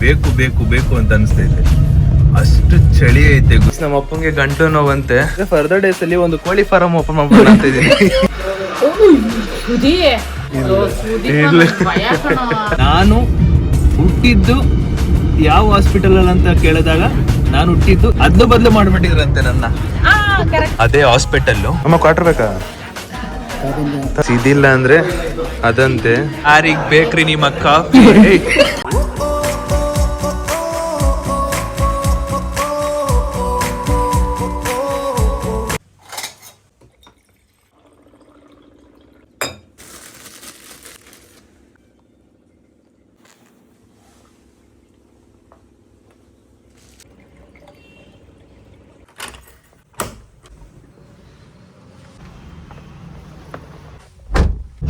ಬೇಕು ಬೇಕು ಬೇಕು ಅಂತ ಅನಿಸ್ತೈತೆ ಅಷ್ಟು ಚಳಿ ಐತೆ ನಮ್ಮ ಅಪ್ಪಂಗೆ ಗಂಟು ನೋವಂತೆ. ಫರ್ದರ್ ಡೇಸ್ ಅಲ್ಲಿ ಒಂದು ಕೋಳಿ ಫಾರಂ ಓಪನ್ ಮಾಡ್ಬೋದು ಅಂತ. ನಾನು ಹುಟ್ಟಿದ್ದು ಯಾವ ಹಾಸ್ಪಿಟಲ್ ಅಂತ ಕೇಳಿದಾಗ ನಾನು ಹುಟ್ಟಿದ್ದು ಅದ್ದು ಬದಲು ಮಾಡ್ಬಿಟ್ಟಿದ್ರಂತೆ ನನ್ನ. ಅದೇ ಹಾಸ್ಪಿಟಲ್ ಅಮ್ಮ ಕ್ವಾರ್ಟರ್ ಬೇಕಾ? ಸಿದಿಲ್ಲ ಅಂದ್ರೆ ಅದಂತೆ. ಯಾರಿಗ್ ಬೇಕ್ರಿ ನಿಮ್ಮ ಕಾಫಿ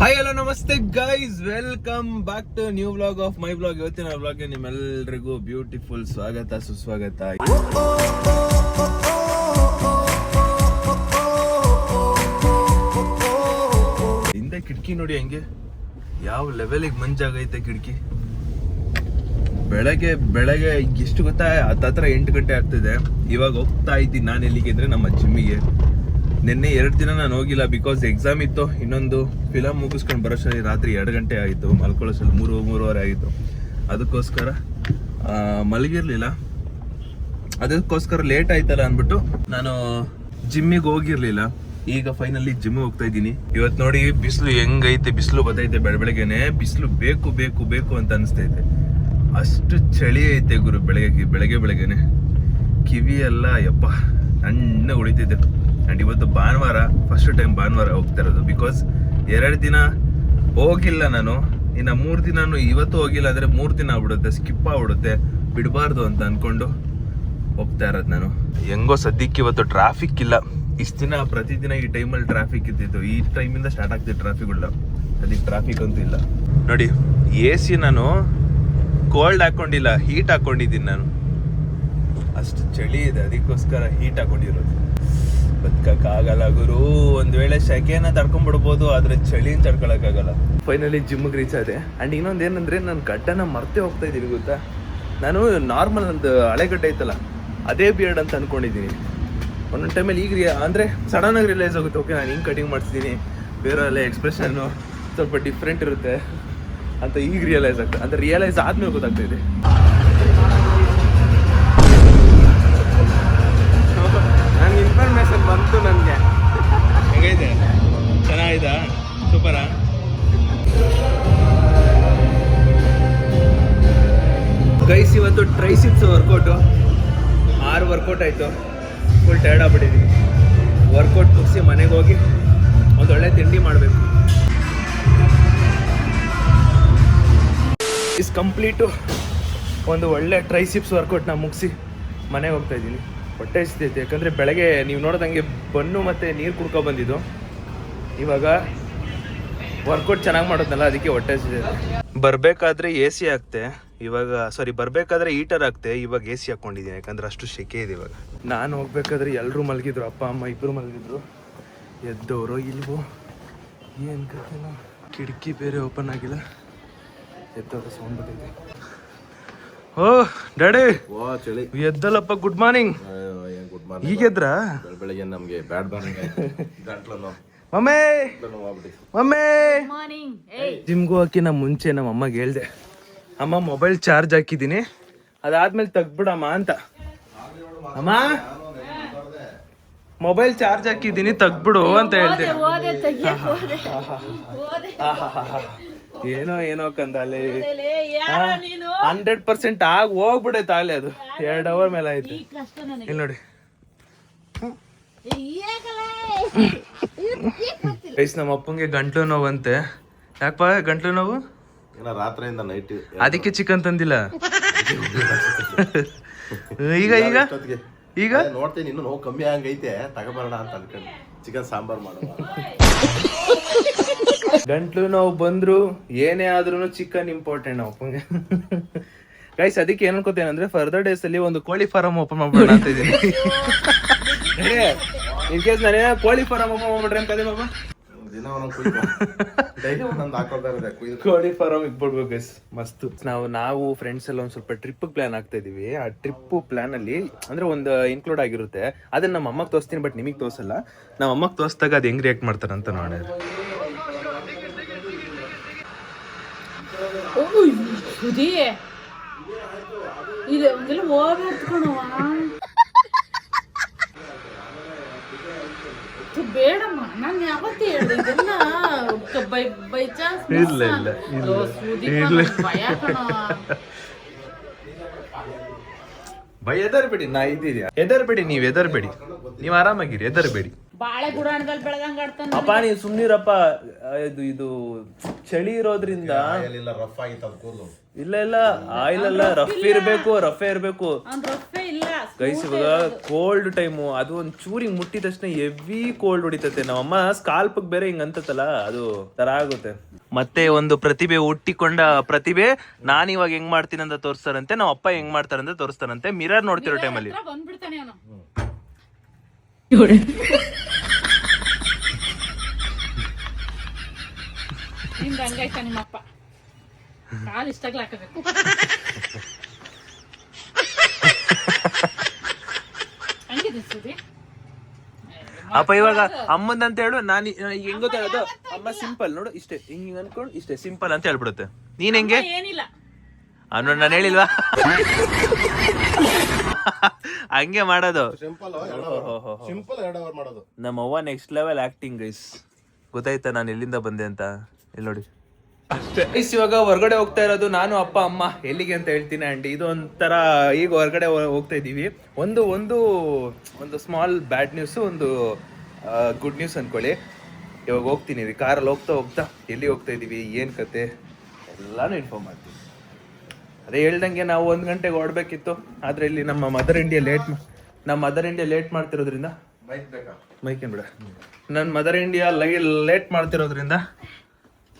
ಹಾಯ್ ಹಲೋ ನಮಸ್ತೆ guys welcome back to new blog of my blog ಇವತ್ತಿನ ಬ್ಲಾಗ್ ನಿಮ್ಮೆಲ್ಲರಿಗೂ ಬ್ಯೂಟಿಫುಲ್ ಸ್ವಾಗತ, ಸುಸ್ವಾಗತ. ಹಿಂದೆ ಕಿಟಕಿ ನೋಡಿ ಹಂಗೆ. ಯಾವ ಲೆವೆಲಿಗೆ ಮಂಜಾಗೈತೆ ಕಿಟಕಿ? ಬೆಳಗ್ಗೆ ಬೆಳಗ್ಗೆ ಎಷ್ಟು ಗೊತ್ತಾ? ಹತ್ತತ್ರ ಎಂಟು ಗಂಟೆ ಆಗ್ತಿದೆ. ಇವಾಗ ಹೋಗ್ತಾ ಇದ್ದೀನಿ ನಾನು ಎಲ್ಲಿಗೆ ಅಂದ್ರೆ ನಮ್ಮ ಜಿಮ್ಮಿಗೆ. ನಿನ್ನೆ ಎರಡು ದಿನ ನಾನು ಹೋಗಿಲ್ಲ ಬಿಕಾಸ್ ಎಕ್ಸಾಮ್ ಇತ್ತು, ಇನ್ನೊಂದು ಫಿಲಮ್ ಮುಗಿಸ್ಕೊಂಡು ಬರೋಷ್ಟರಲ್ಲಿ ರಾತ್ರಿ ಎರಡು ಗಂಟೆ ಆಯಿತು ಮಲ್ಕೊಳ್ಳೋಷ್ಟರಲ್ಲಿ ಮೂರು, ಮೂರುವರೆ ಆಯಿತು. ಅದಕ್ಕೋಸ್ಕರ ಮಲಗಿರಲಿಲ್ಲ. ಅದಕ್ಕೋಸ್ಕರ ಲೇಟ್ ಆಯ್ತಲ್ಲ ಅಂದ್ಬಿಟ್ಟು ನಾನು ಜಿಮ್ಮಿಗೆ ಹೋಗಿರಲಿಲ್ಲ. ಈಗ ಫೈನಲಿ ಜಿಮ್ ಹೋಗ್ತಾ ಇದ್ದೀನಿ. ಇವತ್ತು ನೋಡಿ ಬಿಸಿಲು ಹೆಂಗೈತೆ, ಬಿಸಿಲು ಬತ್ತೈತೆ ಬೆಳ ಬೆಳಗ್ಗೆನೆ. ಬಿಸಿಲು ಬೇಕು ಬೇಕು ಬೇಕು ಅಂತ ಅನಿಸ್ತೈತೆ ಅಷ್ಟು ಚಳಿ ಐತೆ ಗುರು ಬೆಳಗ್ಗೆ ಬೆಳಗ್ಗೆ ಬೆಳಗ್ಗೆನೆ. ಕಿವಿ ಎಲ್ಲ, ಯಪ್ಪ, ಸಣ್ಣ ಉಳಿತೈತೆ. ಅಂಡ್ ಇವತ್ತು ಭಾನುವಾರ ಫಸ್ಟ್ ಟೈಮ್ ಭಾನುವಾರ ಹೋಗ್ತಾ ಇರೋದು. ಬಿಕಾಸ್ ಎರಡು ದಿನ ಹೋಗಿಲ್ಲ ನಾನು. ಇನ್ನು ಮೂರು ದಿನನೂ ಇವತ್ತು ಹೋಗಿಲ್ಲ ಅಂದರೆ ಮೂರು ದಿನ ಆಗ್ಬಿಡುತ್ತೆ ಸ್ಕಿಪ್ ಆಗ್ಬಿಡುತ್ತೆ, ಬಿಡಬಾರ್ದು ಅಂತ ಅಂದ್ಕೊಂಡು ಹೋಗ್ತಾ ಇರೋದು ನಾನು. ಹೆಂಗೋ ಸದ್ಯಕ್ಕೆ ಇವತ್ತು ಟ್ರಾಫಿಕ್ ಇಲ್ಲ. ಇಷ್ಟು ದಿನ ಪ್ರತಿದಿನ ಈ ಟೈಮಲ್ಲಿ ಟ್ರಾಫಿಕ್ ಇದ್ದಿತ್ತು ಈ ಟೈಮಿಂದ ಸ್ಟಾರ್ಟ್ ಆಗ್ತಿತ್ತು ಟ್ರಾಫಿಕ್ಗಳ ಅದಕ್ಕೆ ಟ್ರಾಫಿಕ್ ಅಂತೂ ಇಲ್ಲ. ನೋಡಿ ಎ ಸಿ ನಾನು ಕೋಲ್ಡ್ ಹಾಕೊಂಡಿಲ್ಲ ಹೀಟ್ ಹಾಕೊಂಡಿದ್ದೀನಿ ನಾನು. ಅಷ್ಟು ಚಳಿ ಇದೆ, ಅದಕ್ಕೋಸ್ಕರ ಹೀಟ್ ಹಾಕೊಂಡಿರೋದು. ಬದುಕಕ್ಕಾಗಲ್ಲ ಗುರು. ಒಂದ್ ವೇಳೆ ಶೆಕೆನ ತಡ್ಕೊಂಡ್ಬಿಡ್ಬೋದು, ಆದ್ರೆ ಚಳಿನ ತಡ್ಕೊಳಕ್ಕಾಗಲ್ಲ. ಫೈನಲಿ ಜಿಮ್ಗೆ ರೀಚ್ ಆದೆ. ಅಂಡ್ ಇನ್ನೊಂದು ಏನಂದ್ರೆ, ನಾನು ಗಡ್ಡನ ಮರ್ತೆ ಹೋಗ್ತಾ ಇದ್ದೀನಿ ಗೊತ್ತಾ? ನಾನು ನಾರ್ಮಲ್ ಒಂದು ಹಳೆಗಡ್ಡೆ ಐತಲ್ಲ, ಅದೇ ಬಿಯರ್ಡ್ ಅಂತ ಅನ್ಕೊಂಡಿದ್ದೀನಿ. ಒಂದೊಂದು ಟೈಮಲ್ಲಿ ಈಗ ಅಂದ್ರೆ ಸಡನ್ ಆಗಿ ರಿಯಲೈಸ್ ಆಗುತ್ತೆ ಓಕೆ ನಾನು ಹಿಂಗೆ ಕಟಿಂಗ್ ಮಾಡ್ತಿದ್ದೀನಿ. ಬೇರೆ ಎಕ್ಸ್ಪ್ರೆಷನ್ ಸ್ವಲ್ಪ ಡಿಫ್ರೆಂಟ್ ಇರುತ್ತೆ ಅಂತ ಈಗ ರಿಯಲೈಸ್ ಆಗ್ತದೆ ಅಂದ್ರೆ ರಿಯಲೈಸ್ ಆದ್ಮೇಲೆ ಗೊತ್ತಾಗ್ತಾ ಬಂತು ನನಗೆ. ಹೆಂಗೈತೆ? ಚೆನ್ನಾಗಿದೆ? ಸೂಪರಾ? ಗೈಸ್ ಇವತ್ತು ಟ್ರೈಸಿಪ್ಸ್ ವರ್ಕೌಟು. ಆರು ವರ್ಕೌಟ್ ಆಯಿತು. ಫುಲ್ ಟೈರ್ಡ್ ಆಗ್ಬಿಟ್ಟಿದ್ದೀನಿ ವರ್ಕೌಟ್ ಮುಗಿಸಿ ಮನೆಗೆ ಹೋಗಿ ಒಂದೊಳ್ಳೆ ತಿಂಡಿ ಮಾಡಬೇಕು. ಇಸ್ ಕಂಪ್ಲೀಟು ಒಂದು ಒಳ್ಳೆ ಟ್ರೈಸಿಪ್ಸ್ ವರ್ಕೌಟ್ನ ಮುಗಿಸಿ ಮನೆಗೆ ಹೋಗ್ತಾ ಇದ್ದೀನಿ. ಹೊಟ್ಟೆ ಹಸಿತೈತೆ ಯಾಕಂದರೆ ಬೆಳಗ್ಗೆ ನೀವು ನೋಡ್ದಂಗೆ ಬನ್ನು ಮತ್ತು ನೀರು ಕುಡ್ಕೊ ಬಂದಿದ್ದು. ಇವಾಗ ವರ್ಕೌಟ್ ಚೆನ್ನಾಗಿ ಮಾಡೋದಲ್ಲ ಅದಕ್ಕೆ ಹೊಟ್ಟೆ ಹಸಿತೈತೆ ಬರಬೇಕಾದ್ರೆ ಎ ಸಿ ಆಗ್ತೆ ಇವಾಗ ಸಾರಿ ಬರಬೇಕಾದ್ರೆ ಹೀಟರ್ ಆಗ್ತೆ ಇವಾಗ ಎ ಸಿ ಹಾಕ್ಕೊಂಡಿದ್ದೀನಿ, ಯಾಕಂದ್ರೆ ಅಷ್ಟು ಸೆಕೆ ಇದೆ ಇವಾಗ. ನಾನು ಹೋಗ್ಬೇಕಾದ್ರೆ ಎಲ್ಲರೂ ಮಲಗಿದ್ರು, ಅಪ್ಪ, ಅಮ್ಮ ಇಬ್ಬರು ಮಲಗಿದ್ರು. ಎದ್ದವರು ಇಲ್ವೋ, ಏನು ಕಥೆನೋ. ಕಿಟಕಿ ಬೇರೆ ಓಪನ್ ಆಗಿಲ್ಲ. ಎದ್ದವರು ಸೌಂಡ್ ಬಂದಿದೆ. Oh daddy. ವಾ ಚಳಿ. ಎದ್ದಲ್ಲಪ್ಪ ಗುಡ್ ಮಾರ್ನಿಂಗ್ ಗುಡ್ ಈಗ ಎದ್ರಾ? ಮಾರ್ನಿಂಗ್ ಬೆಳಗ್ಗೆ ನಮ್ಗೆ ಬ್ಯಾಡ್ ಬಾರ್ನಿಂಗ್ ಗಂಟ್ಲನ್ನು ಮಮ್ಮೇ. ಮಮ್ಮೇ. ಏಯ್, ಜಿಮ್ಗೂ ಹಾಕಿನ ಮುಂಚೆ ನಮ್ಮ ಅಮ್ಮಗೆ ಹೇಳ್ದೆ. ಅಮ್ಮ ಮೊಬೈಲ್ ಚಾರ್ಜ್ ಹಾಕಿದ್ದೀನಿ. ಅದಾದ್ಮೇಲೆ ತೆಗ್ದ್ಬಿಡಮ್ಮ ಅಂತ. ಅಮ್ಮ. ಮೊಬೈಲ್ ಚಾರ್ಜ್ ಹಾಕಿದ್ದೀನಿ ತಗ್ಬಿಡು ಅಂತ ಹೇಳ್ದೆ. ಏನೋ ಏನೋ ಕಂದ ಅಲ್ಲಿ. ಹಂಡ್ರೆಡ್ ಪರ್ಸೆಂಟ್ ಆಗ ಹೋಗ್ಬಿಡೈತೆ ಆಗ್ಲಿ ಅದು. ಎರಡು ಅವರ್ ಮೇಲೆ ಆಯ್ತು. ಇಲ್ಲಿ ನೋಡಿ. ಐಸ್ ನಮ್ಮ ಅಪ್ಪಂಗೆ ಗಂಟ್ಲು ಅಂತೆ ಯಾಕಪ್ಪ ಗಂಟ್ಲು ನೋವು? ಏನೋ ರಾತ್ರಿಯಿಂದ ನೈಟ್ ಅದಕ್ಕೆ ಚಿಕನ್ ತಂದಿಲ್ಲ. ಈಗ ಈಗ? ಈಗ? ನೋಡ್ತೀನಿ ಇನ್ನು ನೋವು ಕಮ್ಮಿ ಹಂಗೈತೆ ತಗೋಬರೋಣ ಅಂತ ಅನ್ಕೊಂಡು. ಚಿಕನ್ ಸಾಂಬಾರ್ ಮಾಡುವ. ಗಂಟ್ಲು ನಾವು ಬಂದ್ರು ಏನೇ ಆದ್ರೂ ಚಿಕನ್ ಇಂಪಾರ್ಟೆಂಟ್ ನಾವು. ಅಪ್ಪಂಗೆ ಗೈಸ್ ಅದಕ್ಕೆ ಏನ್ ಅನ್ಕೋತೇನೆ ಅಂದ್ರೆ ಫರ್ದರ್ ಡೇಸ್ ಅಲ್ಲಿ ಒಂದು ಕೋಳಿ ಫಾರಂ ಓಪನ್ ಮಾಡ್ಬಿಡೋಣ ಅಂತ ಇದ್ದೀನಿ. ಇನ್ ಕೇಸ್ ನಾನೇ ಕೋಳಿ ಫಾರಂ ಓಪನ್ ಮಾಡ್ಬಿಡ್ರಿ ಅಂತ ಬಾಬಾ ಕೋಳಿ ಫಾರಂ. ಇಟ್ಬಿಡ್ಬೇಕು ಗೈಸ್ ಮಸ್ತ್. ನಾವು ನಾವು ಫ್ರೆಂಡ್ಸ್ ಎಲ್ಲ ಒಂದ್ ಸ್ವಲ್ಪ ಟ್ರಿಪ್ ಪ್ಲಾನ್ ಆಗ್ತಾ ಇದೀವಿ. ಆ ಟ್ರಿಪ್ ಪ್ಲಾನ್ ಅಲ್ಲಿ ಅಂದ್ರೆ ಒಂದು ಇನ್ಕ್ಲೂಡ್ ಆಗಿರುತ್ತೆ. ಅದನ್ನ ನಮ್ಮ ಅಮ್ಮಗ್ ತೋರಿಸ್ತೀನಿ ಬಟ್ ನಿಮಗೆ ತೋರಿಸಲ್ಲ. ನಮ್ಮ ಅಮ್ಮಗ್ ತೋರಿಸಿದಾಗ ಅದು ಹೆಂಗ್ ರಿಯಾಕ್ಟ್ ಮಾಡ್ತಾರಂತ ಅಂತ ಸುದಿ ಇದು ಹಂಗೆಲ್ಲ ಹೋಗ್ಬಾರ್ದು ಕಣವ್ವ. ಬೇಡಮ್ಮ ನಾನು ಯಾವತ್ತೇ ಹೇಳ್ದೆ ಇದೆಲ್ಲ ಬೈ ಬೈ ಚಾನ್ಸ್ ಇಲ್ಲ, ಇಲ್ಲ, ಇಲ್ಲ. ಭಯ ಕಣವ್ವ. ಬೈ ಎದರ್ಬೇಡಿ ನಾ ಇದ್ದೀರಿ ಎದರ್ಬೇಡಿ ನೀವ್ ಎದರ್ಬೇಡಿ ನೀವ್ ಆರಾಮಾಗಿರಿ ಎದರ್ಬೇಡಿ ಬಾಳೆ ಗುಡಾಣದಲ್ಲಿ ಬೆಳೆದಂಗ ಆಡ್ತಾನ ಅಪ್ಪ ನೀನ್ ಸುಮ್ನಿರಪ್ಪ. ಇದು ಇದು ಚಳಿ ಇರೋದ್ರಿಂದ ಎಲ್ಲ ರಫ್ ಆಗಿತ್ತು ಅದು ಕೂದಲು ಇಲ್ಲ ಇಲ್ಲ. ಆಯಿಲ್ ಅಲ್ಲ ರಫ್ ಇರ್ಬೇಕು ರಫ್ ಇರ್ಬೇಕು. ಅವ್ನ್ ರೊಪ್ಪೇ ಇಲ್ಲ. ಗೈಸ್ ಇವಾಗ ಕೋಲ್ಡ್ ಟೈಮು ಅದು ಒಂದ್ ಚೂರಿ ಮುಟ್ಟಿದ ತಕ್ಷಣ ಹೆವಿ ಕೋಲ್ಡ್ ಹೊಡಿತತೆ. ನಮ್ಮಮ್ಮ ಸ್ಕಾಲ್ಪ್ ಬೇರೆ ಹಿಂಗ್ ಅಂತತಲ್ಲ ಅದು ತರ ಆಗುತ್ತೆ. ಮತ್ತೆ ಒಂದು ಪ್ರತಿಭೆ ಹುಟ್ಟಿಕೊಂಡ ಪ್ರತಿಭೆ ನಾನು ಇವಾಗ ಹೆಂಗ್ ಮಾಡ್ತೀನಿ ಅಂತ ತೋರಿಸ್ತಾರಂತೆ ನಮ್ಮ ಅಪ್ಪ ಹೆಂಗ್ ಮಾಡ್ತಾರಂತ ತೋರಿಸ್ತಾರಂತೆ. ಮಿರರ್ ನೋಡ್ತಿರೋ ಟೈಮಲ್ಲಿ ಬಂದ್ಬಿಡ್ತಾನೆ ಅವನು. ಹಿಂಗ ಹಂಗಾಯ್ತ ನಿಮ್ಮಪ್ಪ? ಕಾಲ್ ಇಷ್ಟಾಗ್ಲ ಹಾಕಬೇಕು. ಹಂಗಿದೆ ಸುದಿ ಅಪ್ಪ ಇವಾಗ ಅಮ್ಮಂದಂತ ಹೇಳು ನಾನು ಹೆಂಗ್ ಗೊತ್ತಾ ಅದು ಅಮ್ಮ ಸಿಂಪಲ್ ನೋಡು ಇಷ್ಟೇ ಹಿಂಗ್ ಹಿಂಗ್ ಅನ್ಕೊಂಡು ಇಷ್ಟೇ ಸಿಂಪಲ್ ಅಂತ ಹೇಳ್ಬಿಡುತ್ತೆ. ನೀನ್ ಹೆಂಗೆ? ಏನಿಲ್ಲ. ಅನ್ನೋ ನಾನು ಹೇಳಿಲ್ವಾ? ಹಂಗೆ ಮಾಡೋದು. ಸಿಂಪಲ್ ಓಹೋ ಸಿಂಪಲ್ ಎರಡು ಅವರ್ ಮಾಡೋದು. ನಮ್ಮ ಅವ್ವ ನೆಕ್ಸ್ಟ್ ಲೆವೆಲ್ ಆಕ್ಟಿಂಗ್ ಗೈಸ್ ಗೊತ್ತಾಯ್ತಾ ನಾನು ಎಲ್ಲಿಂದ ಬಂದೆ ಅಂತ? ಇಲ್ಲಿ ನೋಡಿ. ಗೈಸ್ ಇವಾಗ ಹೊರಗಡೆ ಹೋಗ್ತಾ ಇರೋದು ನಾನು ಅಪ್ಪ ಅಮ್ಮ ಎಲ್ಲಿಗೆ ಅಂತ ಹೇಳ್ತೀನಿ ಆ್ಯಂಡ್ ಇದು ಒಂಥರ ಈಗ ಹೊರಗಡೆ ಹೋಗ್ತಾ ಇದೀವಿ ಒಂದು ಒಂದು ಒಂದು ಸ್ಮಾಲ್ ಬ್ಯಾಡ್ ನ್ಯೂಸ್ ಒಂದು ಗುಡ್ ನ್ಯೂಸ್ ಅನ್ಕೊಳ್ಳಿ. ಇವಾಗ ಹೋಗ್ತೀನಿ. ರೀ ಕಾರಲ್ಲಿ ಹೋಗ್ತಾ ಹೋಗ್ತಾ ಎಲ್ಲಿ ಹೋಗ್ತಾ ಇದೀವಿ ಏನು ಕತೆ ಎಲ್ಲಾನು ಇನ್ಫಾರ್ಮ್ ಮಾಡ್ತೀನಿ. ಅದೇ ಹೇಳ್ದಂಗೆ ನಾವು ಒಂದು ಗಂಟೆಗೆ ಓಡಬೇಕಿತ್ತು. ಆದ್ರೆ ಇಲ್ಲಿ ನಮ್ಮ ಮದರ್ ಇಂಡಿಯಾ ಲೇಟ್ ನಮ್ಮ ಮದರ್ ಇಂಡಿಯಾ ಲೇಟ್ ಮಾಡ್ತಿರೋದ್ರಿಂದ ಮೈಕ್ ಬೇಕಾ? ಮೈಕೇನ್ ಬಿಡ. ನನ್ನ ಮದರ್ ಇಂಡಿಯಾ ಲೈ ಲೇಟ್ ಮಾಡ್ತಿರೋದ್ರಿಂದ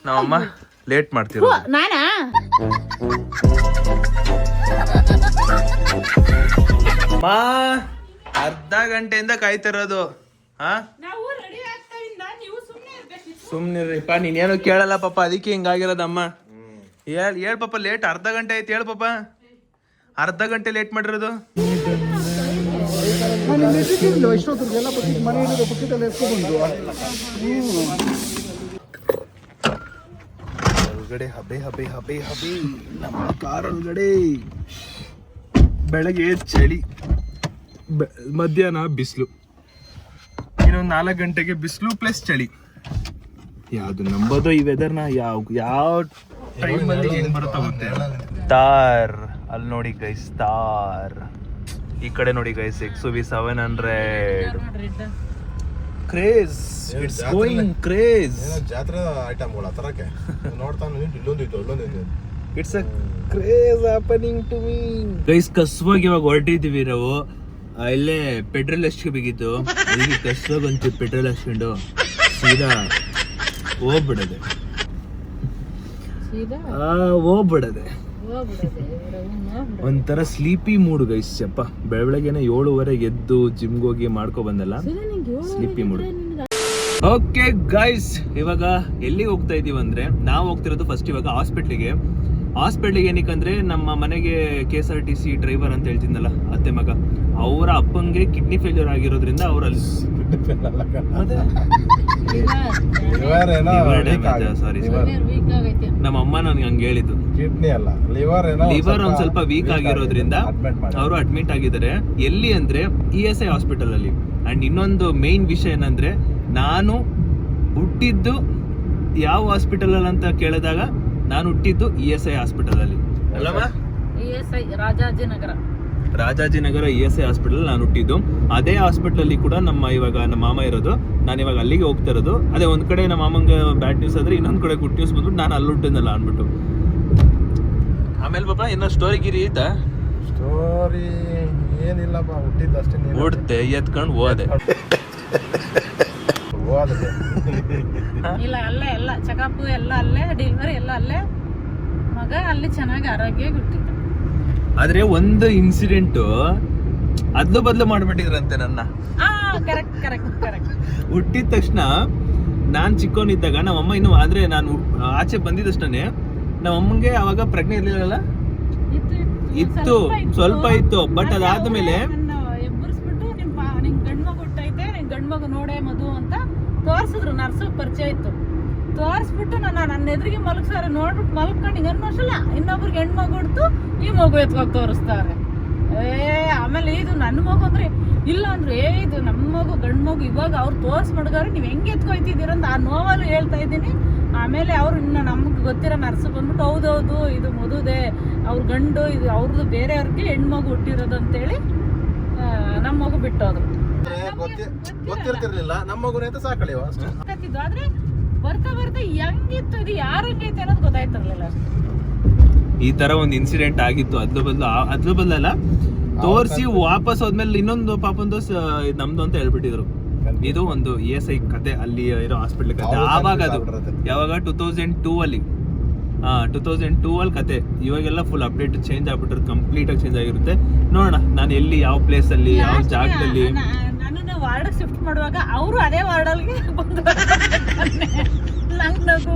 ನಾವಮ್ಮ ಲೇಟ್ ಮಾಡ್ತಿರೋ ನಾನಾ? ಮಾ ಅರ್ಧ ಗಂಟೆಯಿಂದ ಕಾಯ್ತಿರೋದು. ಹಾ? ಸುಮ್ನಿರ್ರಿಪ್ಪ ನೀನೇನು ಕೇಳಲ್ಲ ಪಾಪ ಅದಕ್ಕೆ ಹಿಂಗಾಗಿರೋದಮ್ಮ. ಹೇಳ್ ಹೇಳ್ ಪಾಪ ಲೇಟ್ ಅರ್ಧ ಗಂಟೆ ಆಯ್ತು ಹೇಳ್ ಪಾಪ. ಅರ್ಧ ಗಂಟೆ ಲೇಟ್ ಮಾಡಿರೋದು. ಒಳಗಡೆ ಹಬೆ ಹಬೆ ಹಬೆ ಹಬೆ. ನಮ್ಮ ಕಾರ್ ಒಳಗಡೆ ಬೆಳಗ್ಗೆ ಚಳಿ ಬೆ- ಮಧ್ಯಾಹ್ನ ಬಿಸಿಲು. ಇನ್ನೊಂದು ನಾಲ್ಕು ಗಂಟೆಗೆ ಬಿಸಿಲು ಪ್ಲಸ್ ಚಳಿ. ಯಾವ್ದು ನಂಬೋದು ಈ ವೆದರ್ನ ಯಾವ ಯಾವ ಟೈಮಲ್ಲಿ ಏನು ಬರುತ್ತಾ ಅಂತ ತಾರ್ ಅಲ್ಲಿ ನೋಡಿ ಗೈಸ್ ತಾರ್ ಈ ಕಡೆ ನೋಡಿ guys X V seven hundred. Craze it's going craze ಏನೋ ಜಾತ್ರೆ ಐಟಮ್ಗಳು ಆ ತರಕ್ಕೆ ನೋಡ್ತಾನೆ ಇಲ್ಲೊಂದು ಇತ್ತು ಇಲ್ಲೊಂದು ಇತ್ತು it's a craze happening to me guys ಕಸ್ವಾಗಿ ಇವಾಗ ಹೊರಟಿದ್ದೀವಿ ನಾವು. ಇಲ್ಲೇ ಪೆಟ್ರೋಲ್ ಎಷ್ಟು ಬಿಗಿತ್ತು. ಈಗ ಕಸ್ವಾಗಿ ಒಂದು ಪೆಟ್ರೋಲ್ ಹಾಕ್ಸ್ಕೊಂಡು ಸೀದಾ ಹೋಗ್ಬಿಡದೆ. ಸೀದಾ? ಆ ಹೋಗ್ಬಿಡದೆ. ಒಂಥರ ಸ್ಲೀಪಿ ಮೂಡ್ ಗೈಸ್ ಚಪ್ಪ ಬೆಳಗ್ಗೆನೆ ಏಳುವರೆಗೆ ಎದ್ದು ಜಿಮ್ಗೆ ಹೋಗಿ ಮಾಡ್ಕೊ ಬಂದಲ್ಲ. ಸೀದಾ ನಿಂಗೆ ಏಳು ಸ್ಲೀಪಿ ಮೂಡ್. ಓಕೆ ಗೈಸ್ ಇವಾಗ ಎಲ್ಲಿಗೆ ಹೋಗ್ತಾ ಇದೀವಿ ಅಂದ್ರೆ ನಾವು ಹೋಗ್ತಿರೋದು ಫಸ್ಟ್ ಇವಾಗ ಹಾಸ್ಪಿಟ್ಲಿಗೆ ಹಾಸ್ಪಿಟ್ಲಿಗೆ ಏನಕ್ಕಂದ್ರೆ ನಮ್ಮ ಮನೆಗೆ K S R T C driver ಅಂತ ಹೇಳ್ತಿದ್ನಲ್ಲ ಅತ್ತೆ ಮಗ. ಅವರ ಅಪ್ಪಂಗೆ ಕಿಡ್ನಿ ಫೇಲ್ಯೂರ್ ಆಗಿರೋದ್ರಿಂದ ಅವರಲ್ಲಿ. ಸಾರಿ ನಮ್ಮ ಅಮ್ಮ ನನ್ಗೆ ಹಂಗೆ ಹೇಳಿದ್ದು. ಕಿಡ್ನಿ ಅಲ್ಲ. ಲಿವರ್ ಏನೋ ಲಿವರ್ ಒಂದ್ ಸ್ವಲ್ಪ ವೀಕ್ ಆಗಿರೋದ್ರಿಂದ ಅವರು ಅಡ್ಮಿಟ್ ಆಗಿದ್ದಾರೆ. ಎಲ್ಲಿ ಅಂದ್ರೆ ಇ ಎಸ್ ಐ ಹಾಸ್ಪಿಟಲ್ ಅಲ್ಲಿ. ಅಂಡ್ ಇನ್ನೊಂದು ಮೇನ್ ವಿಷಯ ಏನಂದ್ರೆ ನಾನು ಹುಟ್ಟಿದ್ದು ಯಾವ ಹಾಸ್ಪಿಟಲಲ್ಲಿ ಅಂತ ಕೇಳಿದಾಗ ನಾನು ಹುಟ್ಟಿದ್ದು ಇ ಎಸ್ ಐ ಹಾಸ್ಪಿಟಲ್ ಅಲ್ಲಿ. ಅಲ್ಲಮ್ಮ E S I Rajajinagar Rajajinagar E S I hospital ನಾನು ಹುಟ್ಟಿದ್ದು. ಅದೇ ಹಾಸ್ಪಿಟಲಲ್ಲಿ ಕೂಡ ನಮ್ಮ ಇವಾಗ ನಮ್ಮ ಮಾಮ ಇರೋದು. ನಾನು ಇವಾಗ ಅಲ್ಲಿಗೆ ಹೋಗ್ತಾ ಇರೋದು. ಅದೇ ಒಂದು ಕಡೆ ನಮ್ಮ ಮಾಮಂಗೆ ಬ್ಯಾಡ್ ನ್ಯೂಸ್ ಆದ್ರೆ ಇನ್ನೊಂದು ಕಡೆ ಗುಡ್ ನ್ಯೂಸ್ ಬಂದ್ಬಿಟ್ಟು ನಾನು ಅಲ್ಲಿ ಹುಟ್ಟಿದ್ನಲ್ಲ ಅನ್ಬಿಟ್ಟು ಆಮೇಲೆ ಪಾಪ ಇನ್ನೊಂದು ಸ್ಟೋರಿ ಗಿರಿ ಐತಾ? ಸ್ಟೋರಿ ಏನಿಲ್ಲಪ್ಪ ಹುಟ್ಟಿದ್ದು ಅಷ್ಟೇ ನೀನು. ಉಡ್ತೆ ಎತ್ಕೊಂಡು ಹೋದೆ. ಹೋದ್ರೆ ಇಲ್ಲ ಅಲ್ಲೇ ಎಲ್ಲ ಚೆಕಪ್ ಎಲ್ಲ ಅಲ್ಲೇ ಡೆಲಿವರಿ ಎಲ್ಲ ಅಲ್ಲೇ. ಮಗ ಅಲ್ಲಿ ಚೆನ್ನಾಗಿ ಆರೋಗ್ಯ ಹುಟ್ಟಿದ್ದ. ಆದ್ರೆ ಒಂದು ಇನ್ಸಿಡೆಂಟ್ ಅದ್ಲು ಬದ್ಲು ಮಾಡ್ಬಿಟ್ಟಿದ್ರಂತೆ ನನ್ನ. ಆ ಕರೆಕ್ಟ್ ಕರೆಕ್ಟ್ ಕರೆಕ್ಟ್ ಹುಟ್ಟಿದ ತಕ್ಷಣ ನಾನ್ ಚಿಕ್ಕವನಿದ್ದಾಗ ನಮ್ಮ ಅಮ್ಮ ಇನ್ನು ಅಂದ್ರೆ ನಾನು ಆಚೆ ಬಂದಿದ್ದಷ್ಟೇ ನಮ್ಮ ಅಮ್ಮಂಗೆ ಅವಾಗ ಪ್ರಜ್ಞೆ ಇರ್ಲಿಲ್ಲಲ್ಲ? ಇತ್ತು, ಸ್ವಲ್ಪ ಇತ್ತು, ಬಟ್ ಅದಾದ್ಮೇಲೆ ಎಬ್ಬರಿಸ್ಬಿಟ್ಟು ನಿಮ್ ನಿಂಗ್ ಗಂಡ್ ಮಗು ಹುಟ್ಟೈತೆ ನಿನ್ ಗಂಡ್ ಮಗು ನೋಡೆ ಮಧು ಅಂತ ತೋರ್ಸಿದ್ರು, ನರ್ಸು ಪರಿಚಯ ಇತ್ತು. ತೋರ್ಸ್ಬಿಟ್ಟು ನನ್ನ ನನ್ನ ಎದುರಿಗೆ ಮಲಗ್ಸಾರೆ ನೋಡ್ಬಿಟ್ಟು ಮಲ್ಕೊಂಡು ಹಿಂಗೆ ಅನ್ನೋಷ್ಟಲ್ಲ ಇನ್ನೊಬ್ರಿಗೆ ಹೆಣ್ಣು ಮಗು ಈ ಮಗು ಎತ್ಕೋಗಿ ತೋರಿಸ್ತಾರೆ. ಏ, ಆಮೇಲೆ ಇದು ನನ್ನ ಮಗು ಅಂದ್ರೆ, ಇಲ್ಲ ಅಂದ್ರೆ, ಏ, ಇದು ನಮ್ಮ ಮಗು ಗಂಡು ಮಗು ಇವಾಗ ಅವ್ರು ತೋರ್ಸ್ ಮಡ್ಗಾರೆ ನೀವು ಹೆಂಗೆ ಎತ್ಕೊಯ್ತಿದ್ದೀರ ಅಂತ ಆ ನೋವಲ್ಲೂ ಹೇಳ್ತಾ ಇದ್ದೀನಿ. ಆಮೇಲೆ ಅವ್ರು ಇನ್ನು ನಮ್ಗೆ ಗೊತ್ತಿರೋ ನರ್ಸ್ ಬಂದ್ಬಿಟ್ಟು ಹೌದೌದು ಇದು ಮದುವೆ ಅವ್ರ ಗಂಡು ಇದು ಅವ್ರದ್ದು ಬೇರೆಯವ್ರಿಗೆ ಹೆಣ್ಮಗು ಹುಟ್ಟಿರೋದು ಅಂತೇಳಿ ನಮ್ಮ ಮಗು ಬಿಟ್ಟೋದ್ರು. ಗೊತ್ತಿ ಗೊತ್ತಿರ್ತಿರ್ಲಿಲ್ಲ. ನಮ್ಮ ಮಗುನೇ ಅಂತ ಸಾಕಳಿವ ಅಷ್ಟೇ. ಗೊತ್ತಾಗ್ತಿದ್ದು ಆದ್ರೆ ಬರ್ತಾ ಬರ್ತಾ ಹೆಂಗಿತ್ತು ಇದು ಯಾರು ಹೆಂಗೈತೆ ಅನ್ನೋದು ಗೊತ್ತಾಯ್ತಿರ್ಲಿಲ್ಲ ಈ ತರ ಒಂದು ಇನ್ಸಿಡೆಂಟ್ ಆಗಿತ್ತು. ಅದ್ರ ಬದಲು ಅದ್ರ ಬದಲಲ್ಲ ತೋರಿಸಿ ವಾಪಸ್ ಹೋದ್ಮೇಲೆ ಇನ್ನೊಂದು ಪಾಪಂದು ಸ- ಇದ್ ನಮ್ದು ಅಂತ ಹೇಳ್ಬಿಟ್ಟಿದ್ರು. ಇದು ಒಂದು ಇ ಎಸ್ ಐ ಕತೆ ಅಲ್ಲಿ ಇರೋ ಹಾಸ್ಪಿಟ್ಲ್ ಕತೆ. ಆವಾಗ ಅದು ಯಾವಾಗ ಟೂ ತೌಸಂಡ್ ಟೂ ಅಲ್ಲಿ ಹಾ ಟೂ ತೌಸಂಡ್ ಟೂ ಅಲ್ಲಿ ಕತೆ. ಇವಾಗೆಲ್ಲ ಫುಲ್ ಅಪ್ಡೇಟ್ ಚೇಂಜ್ ಆಗ್ಬಿಟ್ಟಿರೋದು ಕಂಪ್ಲೀಟ್ ಆಗಿ ಚೇಂಜ್ ಆಗಿರುತ್ತೆ. ನೋಡೋಣ ನಾನು ಎಲ್ಲಿ ಯಾವ ಪ್ಲೇಸ್ ಅಲ್ಲಿ ಯಾವ ಜಾಗದಲ್ಲಿ? ನಾ- ವಾರ್ಡ್ ಶಿಫ್ಟ್ ಮಾಡುವಾಗ ಅವರು ಅದೇ ವಾರ್ಡಲ್ಗೆ ಬಂದು ನಂಗ್ ನಗು.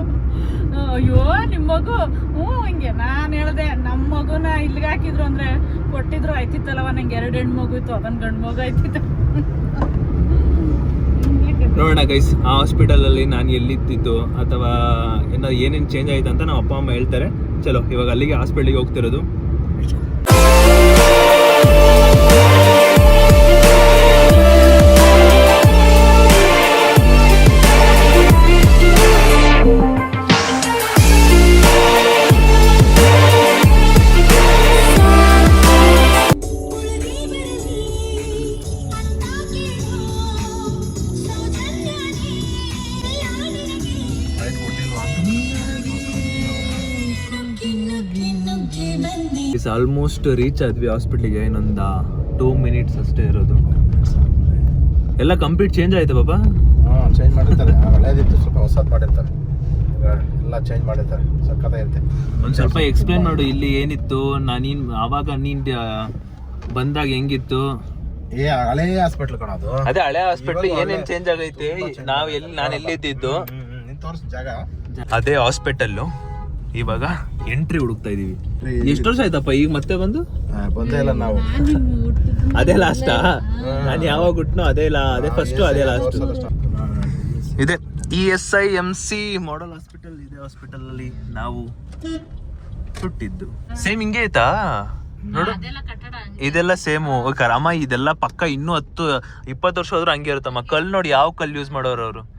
ಅಯ್ಯೋ ನಿಮ್ಮ ಮಗು. ಹ್ಞೂ ಹಿಂಗೆ ನಾನು ಹೇಳ್ದೆ ನಮ್ಮ ಮಗುನ ಇಲ್ಲಿಗೆ ಹಾಕಿದ್ರು ಅಂದ್ರೆ ಕೊಟ್ಟಿದ್ರು ಆಯ್ತಿತ್ತಲ್ಲವ ನಂಗೆ ಎರಡು ಹೆಣ್ಣು ಮಗು ಇತ್ತು ಅದನ್ನ ಗಂಡು ಮಗು ಆಯ್ತಿತ್ತು. ನೋಡೋಣ ಗೈಸ್ ಆ ಹಾಸ್ಪಿಟಲಲ್ಲಿ ನಾನು ಎಲ್ಲಿದ್ದಿದ್ದು ಅಥವಾ ಏನೋ ಏನೇನು ಚೇಂಜ್ ಆಯಿತು ಅಂತ ನಮ್ಮ ಅಪ್ಪ, ಅಮ್ಮ ಹೇಳ್ತಾರೆ. ಚಲೋ, ಇವಾಗ ಅಲ್ಲಿಗೆ ಹಾಸ್ಪಿಟ್ಲಿಗೆ ಹೋಗ್ತಿರೋದು. ಇಸ್ ಆಲ್ಮೋಸ್ಟ್ ರೀಚ್ ಆದ್ವಿ ಹಾಸ್ಪಿಟ್ಲಿಗೆ ಇನ್ನೊಂದು ಟೂ ಮಿನಿಟ್ಸ್ ಅಷ್ಟೇ ಇರೋದು. ಎಲ್ಲ ಕಂಪ್ಲೀಟ್ ಚೇಂಜ್ ಆಯ್ತು ಬಾಬಾ ಹಾಂ ಚೇಂಜ್ ಮಾಡಿರ್ತಾರೆ. ಹಳೇದಿತ್ತು ಸ್ವಲ್ಪ ಹೊಸದು ಮಾಡಿರ್ತಾರೆ. ಎಲ್ಲ ಚೇಂಜ್ ಮಾಡಿರ್ತಾರೆ. ಸಕ್ಕತ್ತ ಇರುತ್ತೆ. ಒಂದ್ ಸ್ವಲ್ಪ ಎಕ್ಸ್ಪ್ಲೇನ್ ಮಾಡು ಇಲ್ಲಿ ಏನಿತ್ತು? ನಾನು ಆವಾಗ ನೀನ್ ಬಂದಾಗ ಹೆಂಗಿತ್ತು? ಏ ಹಳೆ ಹಾಸ್ಪಿಟ್ಲ್ ಕಣ ಅದು. ಅದೇ ಹಳೆ ಹಾಸ್ಪಿಟ್ಲ್ ಏನೇನು ಚೇಂಜ್ ಆಗೈತೆ? ನಾವು ಎಲ್ಲಿ ನಾನು ಎಲ್ಲಿದ್ದಿದ್ದು? ಇದ್ದಿದ್ದು ಹ್ಮ್, ತೋರ್ಸ್ ಜಾಗ. ಅದೇ ಹಾಸ್ಪಿಟಲ್ ಇವಾಗ ಎಂಟ್ರಿ ಹುಡುಕ್ತಾ ಇದೀವಿ. ಎಷ್ಟು ವರ್ಷ ಆಯ್ತಪ್ಪ ಈಗ ಮತ್ತೆ ಬಂದು? ಬಂದೇ ಇಲ್ಲ ನಾವು. ಅದೇ ಲಾಸ್ಟಾ ನಾನು ಯಾವಾಗ ಹುಟ್ಟನೋ ಅದೇ ಇಲ್ಲ ಅದೇ ಫಸ್ಟ್ ಅದೇ ಲಾಸ್ಟ್ ಇದೆ. E S I M C model hospital ಇದೆ ಹಾಸ್ಪಿಟಲ್ ಅಲ್ಲಿ ನಾವು ಹುಟ್ಟಿದ್ದು. ಸೇಮ್ ಹಿಂಗೆ ಆಯ್ತಾ? ನೋಡು. ಇದೆಲ್ಲ ಸೇಮು ಅಮ್ಮ ಇದೆಲ್ಲ ಪಕ್ಕ ಇನ್ನೂ ಹತ್ತು ಇಪ್ಪತ್ತು ವರ್ಷ ಹೋದ್ರೆ ಹಂಗೆ ಇರುತ್ತಮ್ಮ. ಕಲ್ಲು ನೋಡಿ ಯಾವ ಕಲ್ಲು ಯೂಸ್ ಮಾಡೋರು ಅವರು.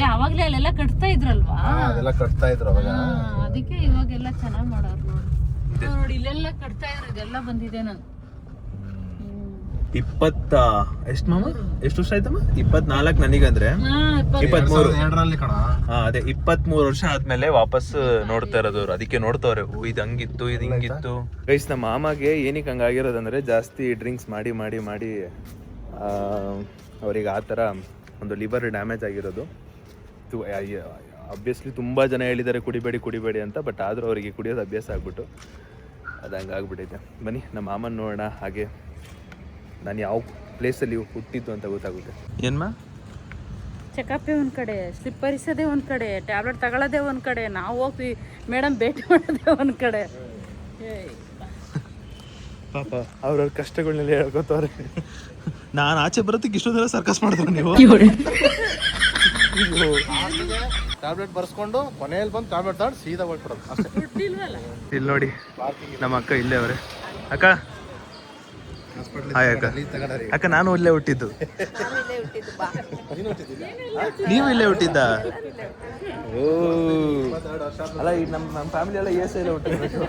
ಏ ಅವಾಗ್ಲೇ ಅಲ್ಲೆಲ್ಲ ಕಟ್ತಾ ಇದ್ರಲ್ವಾ? ಅದೆಲ್ಲ ಕಟ್ತಾ ಇದ್ರು ಅವಾಗ. ಅದಕ್ಕೆ ಇವಾಗೆಲ್ಲ ಚೆನ್ನಾಗಿ ಮಾಡೋರು ನೋಡಿ. ನೋಡಿ ಇಲ್ಲೆಲ್ಲ ಕಟ್ತಾ ಇದ್ರು ಇದೆಲ್ಲ ಬಂದಿದೆ ನಾನು. ಇಪ್ಪತ್ತ ಎಷ್ಟು ಮಾಮ? ಎಷ್ಟು ವರ್ಷ ಆಯ್ತಮ್ಮ? ಇಪ್ಪತ್ನಾಲ್ಕು ನನಗಂದ್ರೆ. ಇಪ್ಪತ್ಮೂರು. ಹಾ ಅದೇ ಇಪ್ಪತ್ಮೂರು ವರ್ಷ ಆದ್ಮೇಲೆ ವಾಪಸ್ ನೋಡ್ತಾ ಇರೋದು ಅವ್ರು. ಅದಕ್ಕೆ ನೋಡ್ತಾವ್ರೆ ಓ ಇದು ಹಂಗಿತ್ತು ಇದು ಹಿಂಗಿತ್ತು. ಗೈಸ್ ನಮ್ಮ ಮಾಮಗೆ ಏನಕ್ಕೆ ಹಂಗಾಗಿರೋದಂದ್ರೆ ಜಾಸ್ತಿ ಡ್ರಿಂಕ್ಸ್ ಮಾಡಿ ಮಾಡಿ ಮಾಡಿ ಅವ್ರಿಗೆ ಆ ಥರ ಒಂದು ಲಿವರ್ ಡ್ಯಾಮೇಜ್ ಆಗಿರೋದು. ಅಬ್ವಿಯಸ್ಲಿ ತುಂಬ ಜನ ಹೇಳಿದ್ದಾರೆ ಕುಡಿಬೇಡಿ ಕುಡಿಬೇಡಿ ಅಂತ ಬಟ್ ಆದರೂ ಅವರಿಗೆ ಕುಡಿಯೋದು ಅಭ್ಯಾಸ ಆಗ್ಬಿಟ್ಟು ಅದು ಹಂಗಾಗ್ಬಿಟ್ಟೈತೆ ಬನ್ನಿ ನಮ್ಮ ಮಾಮನ ನೋಡೋಣ ಹಾಗೆ ನಾನು ಯಾವ ಪ್ಲೇಸಲ್ಲಿ ಹುಟ್ಟಿದ್ದು ಅಂತ ಗೊತ್ತಾಗುತ್ತೆ. ಏನ್ಮಾ ಚೆಕಪ್ಪೇ ಒಂದು ಕಡೆ ಸ್ಲಿಪ್ಪರಿಸೋದೇ ಒಂದು ಒಂದ್ ಕಡೆ ಟ್ಯಾಬ್ಲೆಟ್ ತಗೊಳ್ಳೋದೇ ಒಂದು ಕಡೆ ನಾವು ಹೋಗಿ ಮೇಡಮ್ ಭೇಟಿ ಮಾಡೋದೇ ಒಂದು ಕಡೆ. ಪಾಪ ಅವ್ರವ್ರ ಕಷ್ಟಗಳನ್ನೆಲ್ಲ ಹೇಳ್ಕೊತವ್ರೆ. ನಾನು ಆಚೆ ಬರೋದಕ್ಕೆ ಇಷ್ಟೊಂದೆಲ್ಲ ಸರ್ಕಸ್ ಮಾಡಿದ್ರು ನೀವು? ಟ್ಯಾಬ್ಲೆಟ್ ಬರ್ಸ್ಕೊಂಡು ಕೊನೆಯಲ್ಲಿ ಬಂದು ಟ್ಯಾಬ್ಲೆಟ್ ತಗೊಂಡು ಸೀದಾ ಹೋಗ್ಬಿಡೋದು ಅಷ್ಟೇ. ಇಲ್ಲಿ ನೋಡಿ ನಮ್ಮ ಅಕ್ಕ ಇಲ್ಲೇ ಅವರೇ. ಅಕ್ಕ? ಹಾಯ್ ಅಕ್ಕ. ಅಕ್ಕ ನಾನು ಇಲ್ಲೇ ಹುಟ್ಟಿದ್ದು. ನೀವು ಇಲ್ಲೇ ಹುಟ್ಟಿದ್ದ? ಓ. ಅಲ್ಲ ಈಗ ನಮ್ಮ ನಮ್ಮ ಫ್ಯಾಮಿಲಿ ಎಲ್ಲ ಎಸ್ ಎಲ್ಲ ಹುಟ್ಟಿದ್ರು.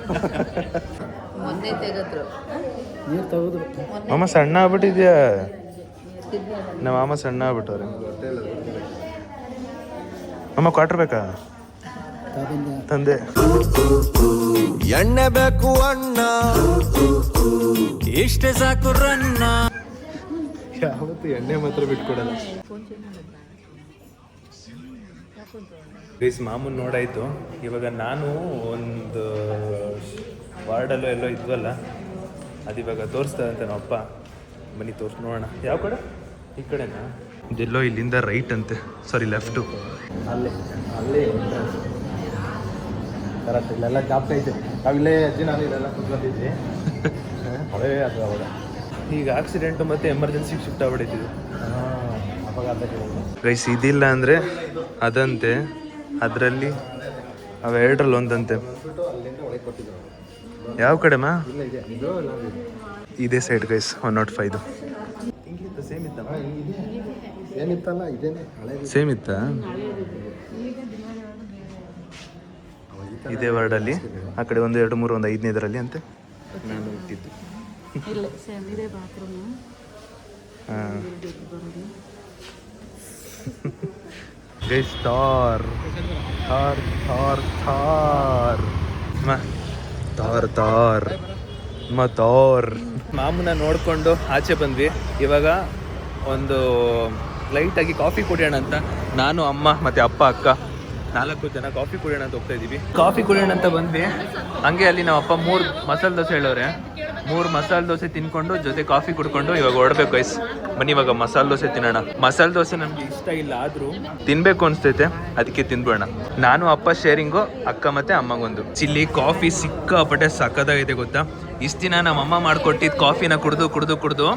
ಮಾಮ ಸಣ್ಣ ಆಗ್ಬಿಟ್ಟಿದ್ಯಾ? ನಮ್ಮ ಮಾಮ ಸಣ್ಣ ಆಗ್ಬಿಟ್ಟವ್ರೆ. ಮಾಮ ಕ್ವಾರ್ಟರ್ ಬೇಕಾ? ತಂದೆ. ಎಣ್ಣೆ ಬೇಕು ಅಣ್ಣ. ಇಷ್ಟೇ ಸಾಕು ರನ್ನ. ಯಾವತ್ತು ಎಣ್ಣೆ ಮಾತ್ರ ಬಿಟ್ಕೊಡಲ್ಲ. ಬೇಸ್ ಮಾಮೂನ್ ನೋಡಾಯ್ತು. ಇವಾಗ ನಾನು ಒಂದು ವಾರ್ಡಲ್ಲೋ ಎಲ್ಲೋ ಇದ್ವಲ್ಲ ಅದು ಇವಾಗ ತೋರಿಸ್ತಾ ಅಂತ ನಮ್ಮ ಅಪ್ಪ. ಬನ್ನಿ ತೋರಿಸಿ ನೋಡೋಣ. ಯಾವ ಕಡೆ? ಈ ಕಡೆನಾ? ಇದೆಲ್ಲೋ ಇಲ್ಲಿಂದ ರೈಟ್ ಅಂತೆ. ಸಾರಿ ಲೆಫ್ಟು ಅಲ್ಲೇ ಅಲ್ಲೇ ಕರೆಕ್ಟ್ ಇಲ್ಲೆಲ್ಲ ಜಾಸ್ತಿ ಐತೆ ನಾವಿಲ್ಲೇ ಅಜ್ಜಿ ನಾನು ಇಲ್ಲೆಲ್ಲ ಕುತ್ಕೊಂಡಿದ್ವಿ. ಹಳೇ ಅದು ಅವಾಗ. ಈಗ ಆಕ್ಸಿಡೆಂಟ್ ಮತ್ತೆ ಎಮರ್ಜೆನ್ಸಿ ಶಿಫ್ಟ್ ಆಗ್ಬಿಟ್ಟಿದ್ವಿ ಗೈಸ್ ಇದಿಲ್ಲ ಅಂದರೆ ಅದಂತೆ. ಅದರಲ್ಲಿ ಅವೆರಡರಲ್ಲಿ ಒಂದಂತೆ ಅಲ್ಲಿಂದ ಒಳಗೆ ಕೊಟ್ಟಿದ್ರು. ಯಾವ ಕಡೆ ಮಾ ಇಲ್ಲ ಇದೆ. Side guys one not five same ಇತ್ತ ಇದೆ. ಏನಿತ್ತಲ್ಲ ಇದೇನೆ. ಸೇಮ್ ಇತ್ತಾ? ಇದೇ ವರ್ಡಲ್ಲಿ ಆ ಕಡೆ ಒಂದು ಎರಡು ಮೂರು ಒಂದು ಐದನೇದರಲ್ಲಿ ಅಂತೆ? ನಾನು ಹುಟ್ಟಿದ್ದು. ಇಲ್ಲ ಸೇಮ್ ಇದೆ ಬಾತ್ರೂಮ್ ಹಾಂ. ಗೈಸ್ ಥಾರ್ ಥಾರ್ ಥಾರ್ ಥಾರ್ ಮ. ಥಾರ್ ತಾರ್. ಮತ್ತೋರ್ ಮಾಮೂನ ನೋಡಿಕೊಂಡು ಆಚೆ ಬಂದ್ವಿ. ಇವಾಗ ಒಂದು ಲೈಟಾಗಿ ಕಾಫಿ ಕುಡಿಯೋಣ ಅಂತ. ನಾನು, ಅಮ್ಮ ಮತ್ತೆ ಅಪ್ಪ, ಅಕ್ಕ. ನಾಲ್ಕು ಜನ ಕಾಫಿ ಕುಡಿಯೋಣ ಅಂತ ಹೋಗ್ತಾ ಇದೀವಿ. ಕಾಫಿ ಕುಡಿಯೋಣ ಅಂತ ಬಂದ್ವಿ. ಹಂಗೆ ಅಲ್ಲಿ ನಮ್ಮ ಅಪ್ಪ ಮೂರು ಮಸಾಲೆ ದೋಸೆ ಹೇಳೋರೆ. ಮೂರು ಮಸಾಲೆ ದೋಸೆ ತಿನ್ಕೊಂಡು ಜೊತೆ ಕಾಫಿ ಕುಡ್ಕೊಂಡು ಇವಾಗ ಹೊರಡ್ಬೇಕು ಐಸ್ ಬನ್ನಿ ಇವಾಗ ಮಸಾಲೆ ದೋಸೆ ತಿನ್ನೋಣ. ಮಸಾಲೆ ದೋಸೆ ನಮ್ಗೆ ಇಷ್ಟ ಇಲ್ಲ ಆದ್ರೂ ತಿನ್ಬೇಕು ಅನ್ಸ್ತೈತೆ. ಅದಕ್ಕೆ ತಿನ್ಬೋಣ ನಾನು ಅಪ್ಪ ಶೇರಿಂಗು ಅಕ್ಕ ಮತ್ತೆ ಅಮ್ಮಗೊಂದು. ಚಿಲ್ಲಿ ಕಾಫಿ ಸಿಕ್ಕಾಪಟ್ಟೆ ಸಕ್ಕದಾಗೈತೆ ಗೊತ್ತಾ? ಇಷ್ಟ ದಿನ ನಮ್ಮ ಅಮ್ಮ ಮಾಡ್ಕೊಟ್ಟಿದ್ ಕಾಫಿನ ಕುಡ್ದು ಕುಡ್ದು ಕುಡ್ದು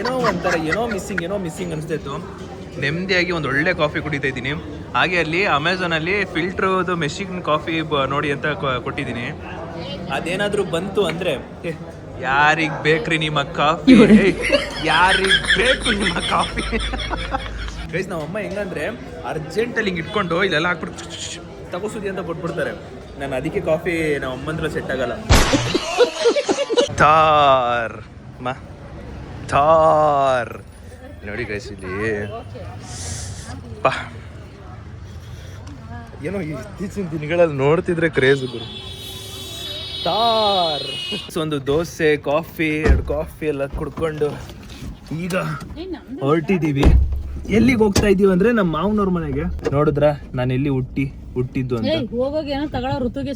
ಏನೋ ಒಂಥರ, ಏನೋ ಮಿಸ್ಸಿಂಗ್ ಏನೋ ಮಿಸ್ಸಿಂಗ್ ಅನಿಸ್ತಾಯಿತ್ತು ನೆಮ್ಮದಿಯಾಗಿ ಒಂದು ಒಳ್ಳೆ ಕಾಫಿ ಕುಡಿತಾ ಇದ್ದೀನಿ. ಹಾಗೆ ಅಲ್ಲಿ ಅಮೆಝಾನಲ್ಲಿ ಫಿಲ್ಟ್ರದು ಮೆಷಿನ್ ಕಾಫಿ ನೋಡಿ ಅಂತ ಕೊಟ್ಟಿದ್ದೀನಿ. ಅದೇನಾದರೂ ಬಂತು ಅಂದ್ರೆ ಯಾರಿಗ್ ಬೇಕ್ರಿ ನಿಮ್ಮ ಕಾಫಿ? ಯಾರಿಗ್ ಬೇಕು ನಿಮ್ಮ ಕಾಫಿ? ಗೈಸ್ ನಮ್ಮ ಅಮ್ಮ ಹೆಂಗಂದ್ರೆ ಅರ್ಜೆಂಟಲ್ಲಿ ಹಿಂಗೆ ಇಟ್ಕೊಂಡು ಇಲ್ಲೆಲ್ಲ ಹಾಕ್ಬಿಟ್ಟು ತಗೋಸುದಿ ಅಂತ ಕೊಟ್ಬಿಡ್ತಾರೆ. ನಾನು ಅದಕ್ಕೆ ಕಾಫಿ ನಮ್ಮ ಅಮ್ಮಂದ್ರ ಸೆಟ್ ಆಗಲ್ಲ. ಥಾರ್. ಮಾ ಥಾರ್. ನೋಡಿ ಗೈಸ್ ಇಲ್ಲಿ ಏನೋ ಇತ್ತೀಚಿನ ದಿನಗಳಲ್ಲಿ ನೋಡ್ತಿದ್ರೆ ಕ್ರೇಜ್ ಗುರು. ತಾರ್. ಒಂದು ದೋಸೆ ಕಾಫಿ ಎರಡು ಕಾಫಿ ಎಲ್ಲ ಕುಡ್ಕೊಂಡು ಈಗ ಹೊರಟಿದ್ದೀವಿ ಎಲ್ಲಿಗೆ ಹೋಗ್ತಾ ಇದೀವಿ ಅಂದ್ರೆ ನಮ್ಮ ಮಾವನವ್ರ ಮನೆಗೆ. ನೋಡಿದ್ರ, ನಾನು ಎಲ್ಲಿ ಹುಟ್ಟಿ? ಹುಟ್ಟಿದ್ದು ಅಂತ. ಹೋಗೋಗ ಏನೋ ತಗೊಳ್ಳೋ ಋತುಗೆ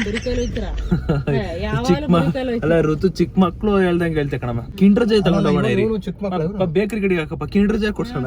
ಬರಿ ಕೈಲಿ ಹೋಯ್ತೀರ? ಚಿಕ್ಕ ಅಲ್ಲ ಋತು ಚಿಕ್ಕ ಮಕ್ಕಳು ಹೇಳ್ದಂಗೆ ಹೇಳ್ತೆ ಕಣಮ್ಮ. ಕಿಂಡ್ರ ಜೈ ತಗೊಂಡು ಹೋಗೋಣ ಚಿಕ್ಕ ಮಕ್ಕಳು ಬೇಕರಿ ಕಡೆಗೆ ಹಾಕಪ್ಪ ಕಿಂಡ್ರ ಜೈ ಕೊಡ್ಸೋಣ.